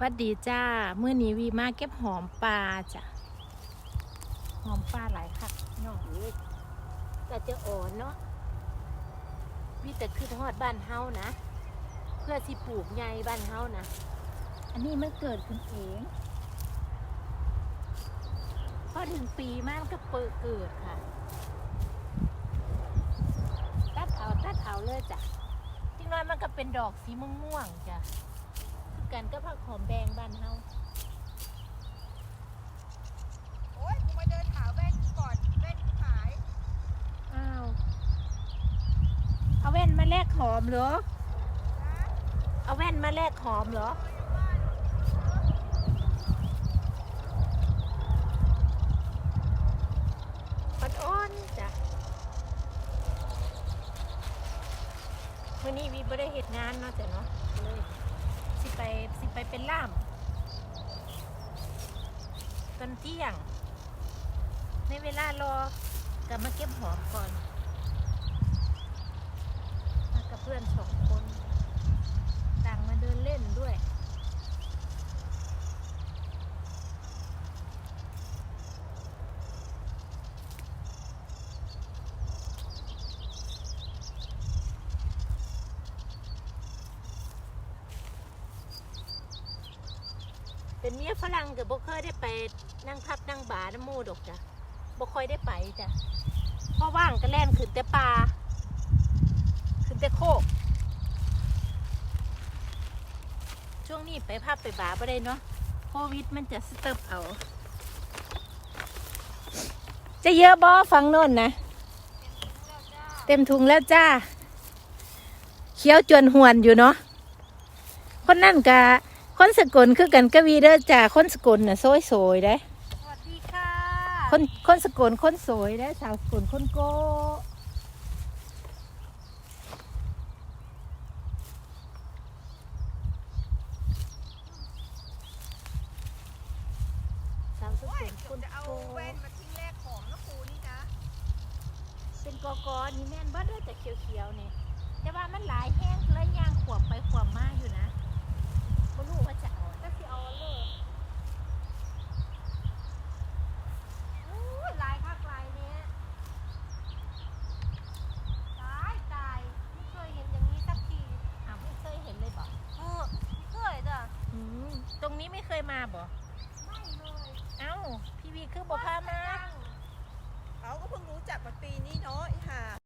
วัดดีจ้าเมื่อนี้วีมาเก็บหอมปลาจ้ะหอมปลาหลายคักน้องเอ้ยแต่จะอ่อนเนาะวีแต่คือทอดบ้านเฮานะ เพื่อสิปลูกใหญ่บ้านเฮานะ อันนี้มันเกิดขึ้นเองพอถึงปีมากก็เปิดเกิดค่ะตัดเอาตัดเอาเลยจ้ะจริงน้อยมันก็เป็นดอกสีม่วงๆจ้ะ คือกันก็ผักหอมแดงบ้านเฮาโอ๊ยกูมาเดินหาแว่นก่อนแว่นกูหาย อ้าว เอาแว่นมาแลกหอมเหรอ เอาแว่นมาแลกหอมเหรอ อ่อนๆจ้ะวันนี้วีบ่ได้เหตุงานเนาะจ้ะเนาะเลย สิไปสิไปเป็นล่ามตอนเที่ยง ในเวลารอกลับมาเก็บหอมก่อน มากับเพื่อนสองคน ต่างมาเดินเล่นด้วย เป็นเมียฝรั่งกับบ่เคยได้ไปนั่งพับนั่งบาน้ำมูดอกจ้ะบ่ค่อยได้ไปจ้ะเพราะว่างก็แล่นขึ้นแต่ปลาขึ้นแต่โคก ช่วงนี้ไปพับไปบาร์บ่ได้เนาะโควิดมันจะสเติบเอา จะเยอะบ่ฟังโน่นนะเต็มถุงแล้วจ้าเขี้ยวจวนหวนอยู่เนาะคนนั่นกะ คนสกลคือกันกวีเด้อจ้าคนสกลน่ะสวยสวยๆได้สวัสดีค่ะคนคนสกลคนสวยได้สาวสกลคนโก้สาวสกโอ๊ยลเกืคอบนจะเอาโก้แว่นมาทิ้งแลกของนะครูนี่นะเป็นกอกอนี่แม่นบ่เด้อแต่เขียวๆนี่แต่ว่ามันหลายแห้งแล้วยางขวบไปขวบมาอยู่นะบ่รู้ว่าจะเอา จะสิเอาเลยอู้ยลายคักลายเนี้ยตายตายไม่เคยเห็นอย่างนี้สักที อ้าวไม่เคยเห็นเลยบ่ เออไม่เคยจ้ะ อืมตรงนี้ไม่เค ยมาบ่ไม่เลยเอ้า พี่วีคือบ่พามา เขาก็เพิ่งรู้จักมาปีนี้เนาะไอ้ห่า